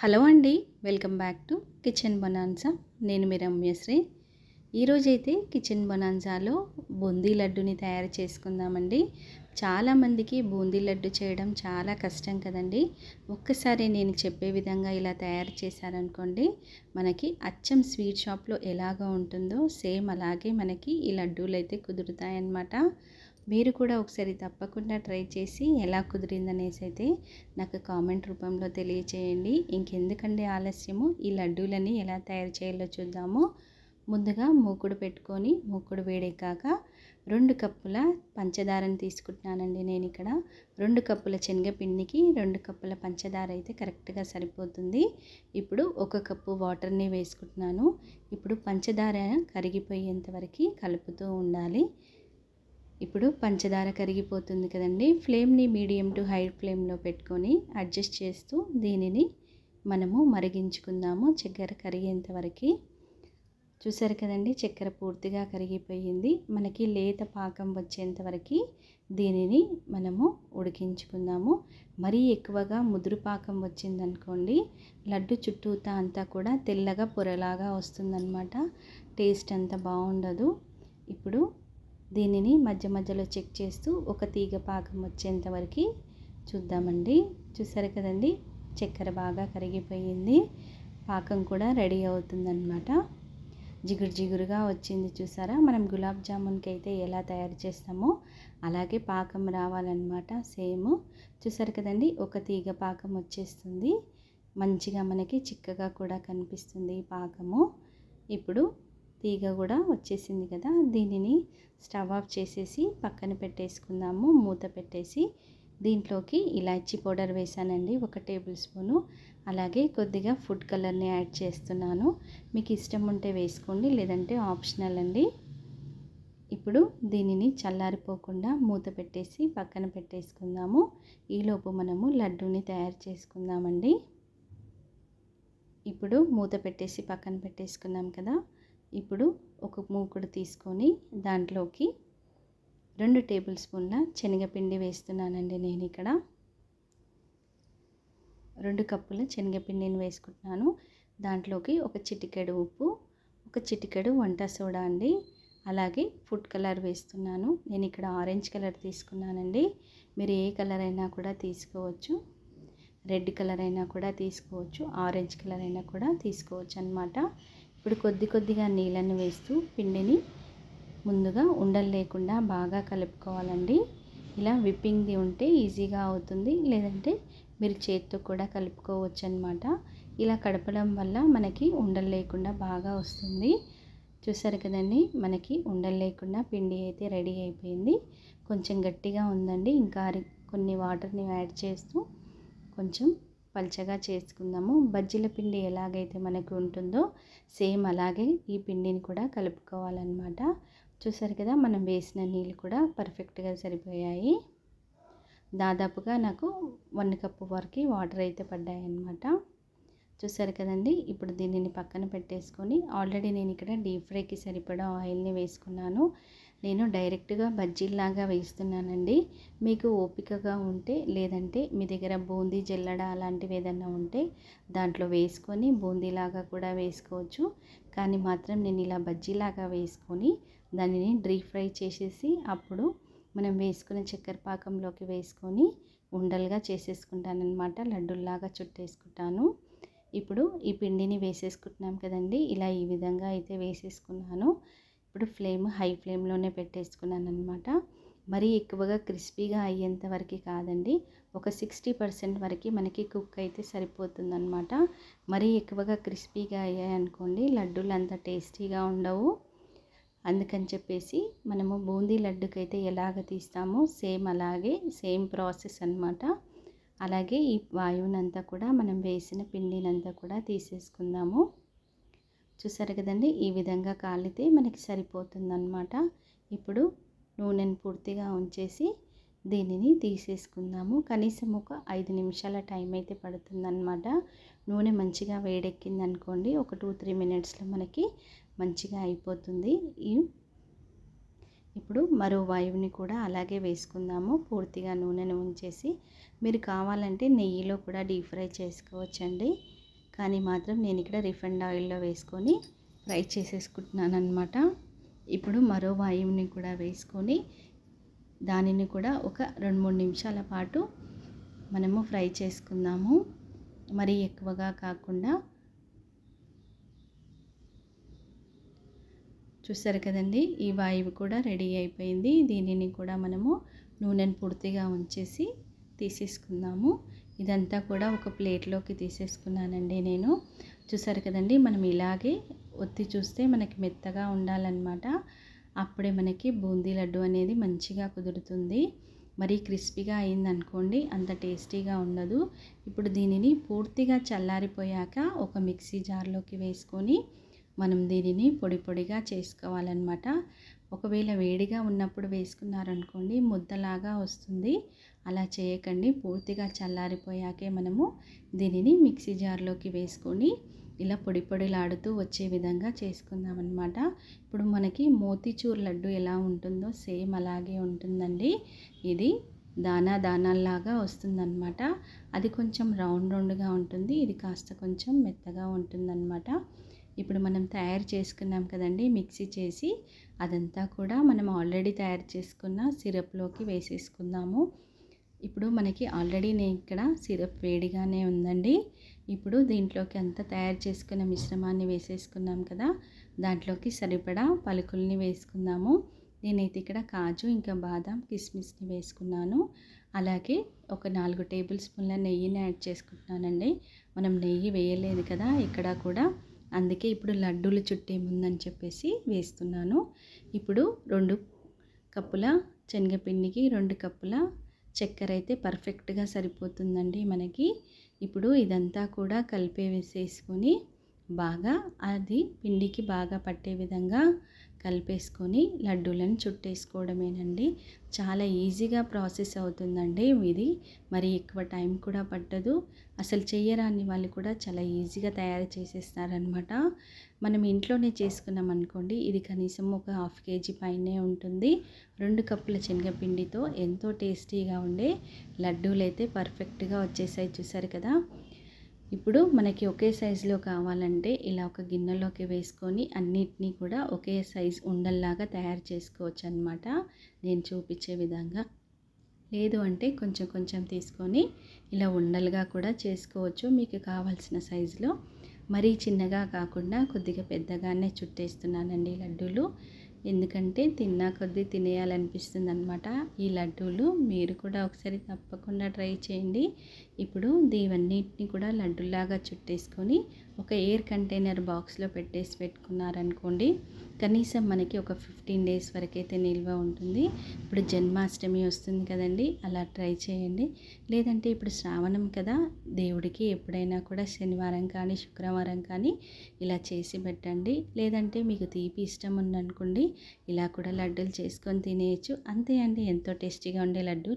Hello అండి welcome back to kitchen bonanza. నేను మీ రమ్యశ్రీ. ఈరోజైతే కిచెన్ బొనాన్సాలో బూందీ లడ్డుని తయారు చేసుకుందామండి. చాలామందికి బూందీ లడ్డు చేయడం చాలా కష్టం కదండి. ఒక్కసారి నేను చెప్పే విధంగా ఇలా తయారు చేశారనుకోండి మనకి అచ్చం స్వీట్ షాప్లో ఎలాగ ఉంటుందో సేమ్ అలాగే మనకి ఈ లడ్డూలు అయితే కుదురుతాయన్నమాట. మీరు కూడా ఒకసారి తప్పకుండా ట్రై చేసి ఎలా కుదిరిందనేసి అయితే నాకు కామెంట్ రూపంలో తెలియచేయండి. ఇంకెందుకండి ఆలస్యము? ఈ లడ్డూలని ఎలా తయారు చేయాలో చూద్దాము. ముందుగా మూకుడు పెట్టుకొని మూకుడు వేడెక్కాక రెండు కప్పుల పంచదారని తీసుకుంటున్నానండి నేను ఇక్కడ రెండు కప్పుల శనగపిండికి రెండు కప్పుల పంచదార అయితే కరెక్ట్గా సరిపోతుంది. ఇప్పుడు ఒక కప్పు వాటర్ని వేసుకుంటున్నాను. ఇప్పుడు పంచదార కరిగిపోయేంత వరకు కలుపుతూ ఉండాలి. ఇప్పుడు పంచదార కరిగిపోతుంది కదండి. ఫ్లేమ్ని మీడియం టు హై ఫ్లేమ్లో పెట్టుకొని అడ్జస్ట్ చేస్తూ దీనిని మనము మరిగించుకుందాము చక్కెర కరిగేంత వరకు. చూసారు కదండి చక్కెర పూర్తిగా కరిగిపోయింది. మనకి లేత పాకం వచ్చేంత వరకు దీనిని మనము ఉడికించుకుందాము. మరీ ఎక్కువగా ముదురు పాకం వచ్చిందనుకోండి లడ్డు చుట్టూతా అంతా కూడా తెల్లగా పొరలాగా వస్తుందన్నమాట. టేస్ట్ అంత బాగుండదు. ఇప్పుడు దీనిని మధ్య మధ్యలో చెక్ చేస్తూ ఒక తీగ పాకం వచ్చేంత వరకు చూద్దామండి. చూసారు కదండి? చక్కెర బాగా కరిగిపోయింది. పాకం కూడా రెడీ అవుతుందన్నమాట. జిగురు జిగురుగా వచ్చింది చూసారా? మనం గులాబ్ జామున్కి అయితే ఎలా తయారు చేస్తామో అలాగే పాకం రావాలన్నమాట సేమ్. చూసారు కదండి? ఒక తీగ పాకం వచ్చేస్తుంది. మంచిగా మనకి చిక్కగా కూడా కనిపిస్తుంది ఈ పాకము. ఇప్పుడు తీగ కూడా వచ్చేసింది కదా దీనిని స్టవ్ ఆఫ్ చేసేసి పక్కన పెట్టేసుకుందాము మూత పెట్టేసి. దీంట్లోకి ఇలాచీ పౌడర్ వేసానండి ఒక టేబుల్ స్పూను. అలాగే కొద్దిగా ఫుడ్ కలర్ని యాడ్ చేస్తున్నాను. మీకు ఇష్టం ఉంటే వేసుకోండి లేదంటే ఆప్షనల్ అండి. ఇప్పుడు దీనిని చల్లారిపోకుండా మూత పెట్టేసి పక్కన పెట్టేసుకుందాము. ఈలోపు మనము లడ్డూని తయారు చేసుకుందామండి. ఇప్పుడు మూత పెట్టేసి పక్కన పెట్టేసుకున్నాం కదా ఇప్పుడు ఒక మూకుడు తీసుకొని దాంట్లోకి రెండు టేబుల్ స్పూన్ల శనగపిండి వేస్తున్నానండి నేను ఇక్కడ. రెండు కప్పుల శనగపిండిని వేసుకుంటున్నాను. దాంట్లోకి ఒక చిటికెడు ఉప్పు ఒక చిటికెడు వంట సోడా అండి. అలాగే ఫుడ్ కలర్ వేస్తున్నాను. నేను ఇక్కడ ఆరెంజ్ కలర్ తీసుకున్నానండి. మీరు ఏ కలర్ అయినా కూడా తీసుకోవచ్చు. రెడ్ కలర్ అయినా కూడా తీసుకోవచ్చు. ఆరెంజ్ కలర్ అయినా కూడా తీసుకోవచ్చు అనమాట ఇప్పుడు కొద్ది కొద్దిగా నీళ్ళని వేస్తూ పిండిని ముందుగా ఉండలు లేకుండా బాగా కలుపుకోవాలండి. ఇలా విప్పింగ్ది ఉంటే ఈజీగా అవుతుంది. లేదంటే మీరు చేత్తో కూడా కలుపుకోవచ్చు అనమాట ఇలా కడపడం వల్ల మనకి ఉండలు లేకుండా బాగా వస్తుంది. చూసారు కదండి మనకి ఉండలు లేకుండా పిండి అయితే రెడీ అయిపోయింది. కొంచెం గట్టిగా ఉందండి. ఇంకా కొన్ని వాటర్ని యాడ్ చేస్తూ కొంచెం పల్చగా చేసుకుందాము. బజ్జీల పిండి ఎలాగైతే మనకు ఉంటుందో సేమ్ అలాగే ఈ పిండిని కూడా కలుపుకోవాలన్నమాట. చూసారు కదా మనం వేసిన నీళ్ళు కూడా పర్ఫెక్ట్గా సరిపోయాయి. దాదాపుగా నాకు వన్ కప్పు వరకు వాటర్ అయితే పడ్డాయి అన్నమాట చూసారు కదండి ఇప్పుడు దీనిని పక్కన పెట్టేసుకొని ఆల్రెడీ నేను ఇక్కడ డీప్ ఫ్రైకి సరిపడా ఆయిల్ని వేసుకున్నాను. నేను డైరెక్ట్గా బజ్జీల్లాగా వేస్తున్నానండి. మీకు ఓపికగా ఉంటే లేదంటే మీ దగ్గర బూందీ జల్లడ అలాంటివి ఏదన్నా ఉంటే దాంట్లో వేసుకొని బూందీలాగా కూడా వేసుకోవచ్చు. కానీ మాత్రం నేను ఇలా బజ్జీలాగా వేసుకొని దానిని డీప్ ఫ్రై చేసేసి అప్పుడు మనం వేసుకున్న చక్కెర పాకంలోకి వేసుకొని ఉండలుగా చేసేసుకుంటానమాట లడ్డుల్లాగా చుట్టేసుకుంటాను. ఇప్పుడు ఈ పిండిని వేసేసుకుంటున్నాం కదండి. ఇలా ఈ విధంగా అయితే వేసేసుకున్నాను. ఇప్పుడు ఫ్లేమ్ హై ఫ్లేమ్లోనే పెట్టేసుకున్నాను అనమాట మరీ ఎక్కువగా క్రిస్పీగా అయ్యేంత వరకు కాదండి. ఒక సిక్స్టీ పర్సెంట్ వరకు మనకి కుక్ అయితే సరిపోతుందన్నమాట. మరీ ఎక్కువగా క్రిస్పీగా అయ్యాయనుకోండి లడ్డూలు అంత టేస్టీగా ఉండవు. అందుకని చెప్పేసి మనము బూందీ లడ్డుకైతే ఎలాగ తీస్తామో సేమ్ అలాగే సేమ్ ప్రాసెస్ అనమాట అలాగే ఈ వాయువునంతా కూడా మనం వేసిన పిండినంతా కూడా తీసేసుకుందాము. చూసారు కదండి? ఈ విధంగా కాలితే మనకి సరిపోతుందన్నమాట. ఇప్పుడు నూనెను పూర్తిగా ఉంచేసి దీనిని తీసేసుకుందాము. కనీసం ఒక ఐదు నిమిషాల టైం అయితే పడుతుందన్నమాట. నూనె మంచిగా వేడెక్కింది అనుకోండి ఒక టూ త్రీ మినిట్స్లో మనకి మంచిగా అయిపోతుంది. ఈ ఇప్పుడు మరో వాయువుని కూడా అలాగే వేసుకుందాము. పూర్తిగా నూనెను ఉంచేసి మీరు కావాలంటే నెయ్యిలో కూడా డీప్ ఫ్రై చేసుకోవచ్చండి. కానీ మాత్రం నేను ఇక్కడ రిఫైండ్ ఆయిల్లో వేసుకొని ఫ్రై చేసేసుకుంటున్నాను అనమాట ఇప్పుడు మరో వాయువుని కూడా వేసుకొని దానిని కూడా ఒక రెండు మూడు నిమిషాల పాటు మనము ఫ్రై చేసుకుందాము. మరి ఎక్కువగా కాకుండా చూసారు కదండి ఈ వాయువు కూడా రెడీ అయిపోయింది. దీనిని కూడా మనము నూనెను పూర్తిగా ఉంచేసి తీసేసుకుందాము. ఇదంతా కూడా ఒక ప్లేట్లోకి తీసేసుకున్నానండి నేను. చూసారు కదండి మనం ఇలాగే ఒత్తి చూస్తే మనకి మెత్తగా ఉండాలన్నమాట. అప్పుడే మనకి బూందీ లడ్డు అనేది మంచిగా కుదురుతుంది. మరీ క్రిస్పీగా అయిందనుకోండి అంత టేస్టీగా ఉండదు. ఇప్పుడు దీనిని పూర్తిగా చల్లారిపోయాక ఒక మిక్సీ జార్లోకి వేసుకొని మనం దీనిని పొడి పొడిగా చేసుకోవాలన్నమాట. ఒకవేళ వేడిగా ఉన్నప్పుడు వేసుకున్నారనుకోండి ముద్దలాగా వస్తుంది. అలా చేయకండి. పూర్తిగా చల్లారిపోయాకే మనము దీనిని మిక్సీ జార్లోకి వేసుకొని ఇలా పొడి పొడిలాడుతూ వచ్చే విధంగా చేసుకుందాం అనమాట ఇప్పుడు మనకి మోతీచూర్ లడ్డు ఎలా ఉంటుందో సేమ్ అలాగే ఉంటుందండి. ఇది దానా దానాల్లాగా వస్తుందన్నమాట. అది కొంచెం రౌండ్ రౌండ్గా ఉంటుంది. ఇది కాస్త కొంచెం మెత్తగా ఉంటుందన్నమాట. ఇప్పుడు మనం తయారు చేసుకున్నాం కదండి మిక్సీ చేసి అదంతా కూడా మనం ఆల్రెడీ తయారు చేసుకున్న సిరప్లోకి వేసేసుకుందాము. ఇప్పుడు మనకి ఆల్రెడీ నేను ఇక్కడ సిరప్ వేడిగానే ఉందండి. ఇప్పుడు దీంట్లోకి అంతా తయారు చేసుకున్న మిశ్రమాన్ని వేసేసుకున్నాం కదా. దాంట్లోకి సరిపడా పలుకుల్ని వేసుకుందాము. నేనైతే ఇక్కడ కాజు ఇంకా బాదం కిస్మిస్ని వేసుకున్నాను. అలాగే ఒక నాలుగు టేబుల్ స్పూన్ల నెయ్యిని యాడ్ చేసుకుంటున్నానండి. మనం నెయ్యి వేయలేదు కదా ఇక్కడ కూడా. అందుకే ఇప్పుడు లడ్డూలు చుట్టే ముందని చెప్పేసి వేస్తున్నాను. ఇప్పుడు రెండు కప్పుల శనగపిండికి రెండు కప్పుల చక్కెర అయితే పర్ఫెక్ట్గా సరిపోతుందండి మనకి. ఇప్పుడు ఇదంతా కూడా కలిపే వేసేసుకొని బాగా అది పిండికి బాగా పట్టే విధంగా కలిపేసుకొని లడ్డూలను చుట్టేసుకోవడమేనండి. చాలా ఈజీగా ప్రాసెస్ అవుతుందండి ఇది మరి ఎక్కువ టైం కూడా పట్టదు. అసలు చెయ్యరాని వాళ్ళు కూడా చాలా ఈజీగా తయారు చేసేస్తారనమాట మనం ఇంట్లోనే చేసుకున్నాం అనుకోండి ఇది కనీసం ఒక హాఫ్ కేజీ పైనే ఉంటుంది. రెండు కప్పుల శనగపిండితో ఎంతో టేస్టీగా ఉండే లడ్డూలు అయితే పర్ఫెక్ట్గా వచ్చేసాయి చూసారు కదా. ఇప్పుడు మనకి ఒకే సైజులో కావాలంటే ఇలా ఒక గిన్నెలోకి వేసుకొని అన్నిటినీ కూడా ఒకే సైజు ఉండల్లాగా తయారు చేసుకోవచ్చు అనమాట నేను చూపించే విధంగా. లేదు అంటే కొంచెం కొంచెం తీసుకొని ఇలా ఉండలుగా కూడా చేసుకోవచ్చు మీకు కావాల్సిన సైజులో. మరీ చిన్నగా కాకుండా కొద్దిగా పెద్దగానే చుట్టేస్తున్నానండి లడ్డూలు. ఎందుకంటే తిన్నా కొద్దీ తినేయాలనిపిస్తుంది అనమాట ఈ లడ్డూలు మీరు కూడా ఒకసారి తప్పకుండా ట్రై చేయండి. ఇప్పుడు దీవన్నిటిని కూడా లడ్డూలాగా చుట్టేసుకొని ఒక ఎయిర్ కంటైనర్ బాక్స్లో పెట్టేసి పెట్టుకున్నారనుకోండి కనీసం మనకి ఒక ఫిఫ్టీన్ డేస్ వరకు అయితే నిల్వ ఉంటుంది. ఇప్పుడు జన్మాష్టమి వస్తుంది కదండి అలా ట్రై చేయండి. లేదంటే ఇప్పుడు శ్రావణం కదా దేవుడికి ఎప్పుడైనా కూడా శనివారం కానీ శుక్రవారం కానీ ఇలా చేసి పెట్టండి. లేదంటే మీకు తీపి ఇష్టం ఉందనుకోండి ఇలా కూడా లడ్డూలు చేసుకొని తినేయచ్చు. అంతే అండి ఎంతో టేస్టీగా ఉండే లడ్డు.